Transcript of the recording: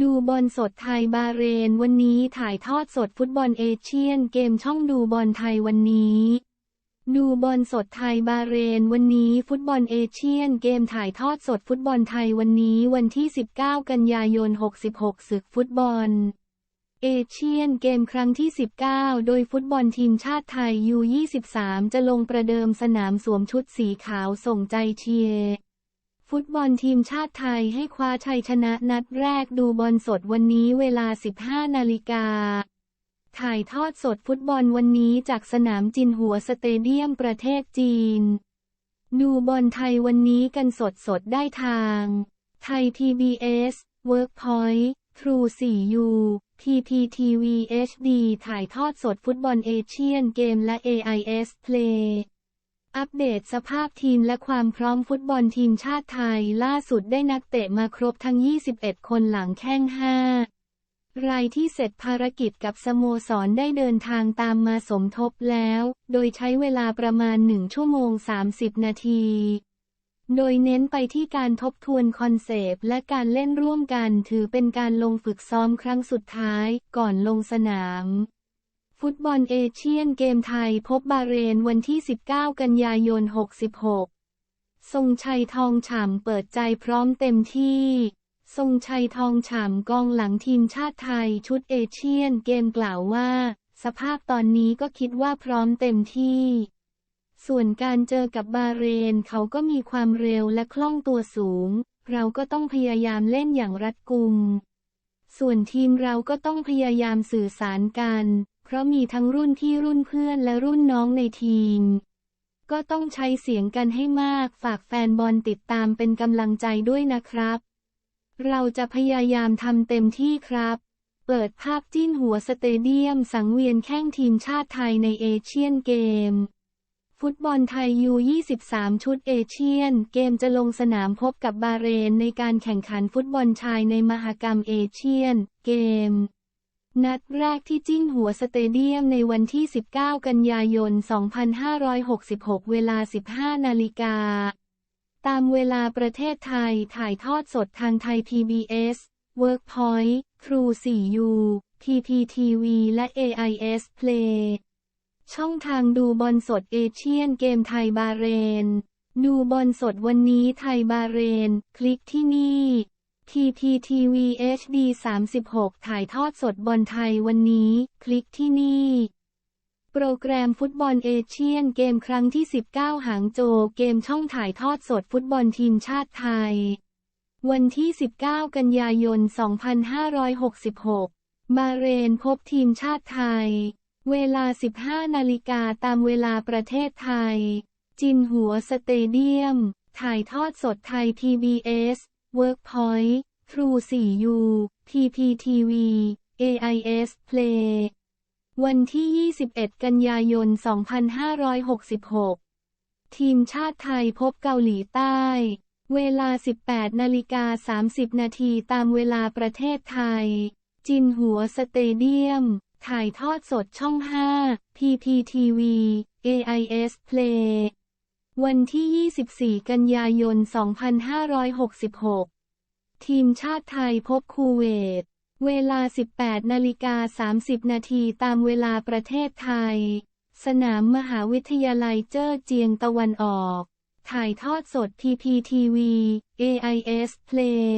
ดูบอลสดไทยบาเรน วันนี้ถ่ายทอดสดฟุตบอลเอเชียนเกมช่องดูบอลไทยวันนี้ ดูบอลสดไทยบาเรน วันนี้ฟุตบอลเอเชียนเกมถ่ายทอดสดฟุตบอลไทยวันนี้วันที่ 19 กันยายน 66ศึกฟุตบอล เอเชียนเกมครั้งที่ 19 โดยฟุตบอลทีมชาติไทย U23 จะลงประเดิมสนามสวมชุดสีขาวส่งใจเชียร์ ฟุตบอลทีมชาติไทยให้คว้าชัยชนะนัดแรกดูบอลสดวันนี้เวลา 15 นาฬิกา ถ่ายทอดสดฟุตบอลวันนี้จากสนามจินหัวสเตเดียมประเทศจีน ดูบอลไทยวันนี้กันสดสดได้ทาง ไทย PBS Workpoint True 4U PPTV HD ถ่ายทอดสดฟุตบอลเอเชียนเกมและ AIS Play อัปเดตสภาพทีมและความพร้อมฟุตบอลทีมชาติไทย ล่าสุดได้นักเตะมาครบทั้ง 21 คนหลังแข้ง 5 รายที่เสร็จภารกิจกับสโมสรได้เดินทางตามมาสมทบแล้ว โดยใช้เวลาประมาณ 1 ชั่วโมง 30 นาที โดยเน้นไปที่การทบทวนคอนเซปต์และการเล่นร่วมกันถือเป็นการลงฝึกซ้อมครั้งสุดท้ายก่อนลงสนาม ฟุตบอลเอเชียนเกมไทยพบบาเรนวันที่ 19 กันยายน 66 ทรงชัยทองฉ่ำเปิดใจพร้อมเต็มที่ ทรงชัยทองฉ่ำกองหลังทีมชาติไทยชุดเอเชียนเกมกล่าวว่า สภาพตอนนี้ก็คิดว่าพร้อมเต็มที่ ส่วนการเจอกับบาเรนเขาก็มีความเร็วและคล่องตัวสูง เราก็ต้องพยายามเล่นอย่างรัดกุม ส่วนทีมเราก็ต้องพยายามสื่อสารกัน ราะมีทั้งรุ่นพี่รุ่นเพื่อนและรุ่นน้องในทีม ก็ต้องใช้เสียงกันให้มากฝากแฟนบอลติดตามเป็นกำลังใจด้วยนะครับ เราจะพยายามทำเต็มที่ครับ เปิดภาพจิ้นหัวสเตเดียมสังเวียนแข่งทีมชาติไทยในเอเชียนเกม ฟุตบอลไทยยู23 ชุดเอเชียน เกมจะลงสนามพบกับบาเรนในการแข่งขันฟุตบอลชายในมหกรรมเอเชียน เกม นัดแรกที่จิ้นหัวสเตเดียมในวันที่ 19 กันยายน 2566 เวลา 15 นาฬิกา ตามเวลาประเทศไทยถ่ายทอดสดทางไทย PBS Workpoint True 4U PPTV และ AIS Play ช่องทางดูบอลสดเอเชียนเกมไทยบาเรน ดูบอลสดวันนี้ไทยบาเรน คลิกที่นี่ PPTV HD 36 ถ่ายทอดสดบอลไทยวันนี้ คลิกที่นี่ โปรแกรมฟุตบอลเอเชียนเกมครั้งที่ 19 หางโจวเกมช่องถ่ายทอดสดฟุตบอลทีมชาติไทย วันที่ 19 กันยายน 2566บาเรนพบทีมชาติไทย เวลา 15 นาฬิกาตามเวลาประเทศไทย จินหัวสเตเดียม ถ่ายทอดสดไทย PBS Workpoint True 4U PPTV AIS Play วันที่ 21 กันยายน 2566 ทีมชาติไทยพบเกาหลีใต้ เวลา 18 นาฬิกา 30 นาทีตามเวลาประเทศไทย จินหัวสเตเดียม ถ่ายทอดสดช่อง 5 PPTV AIS Play วันที่ 24 กันยายน 2566 ทีมชาติไทยพบคูเวต เวลา 18นาฬิกา30 นาทีตามเวลาประเทศไทย สนามมหาวิทยาลัยเจ้อเจียงตะวันออก ถ่ายทอดสด PPTV AIS Play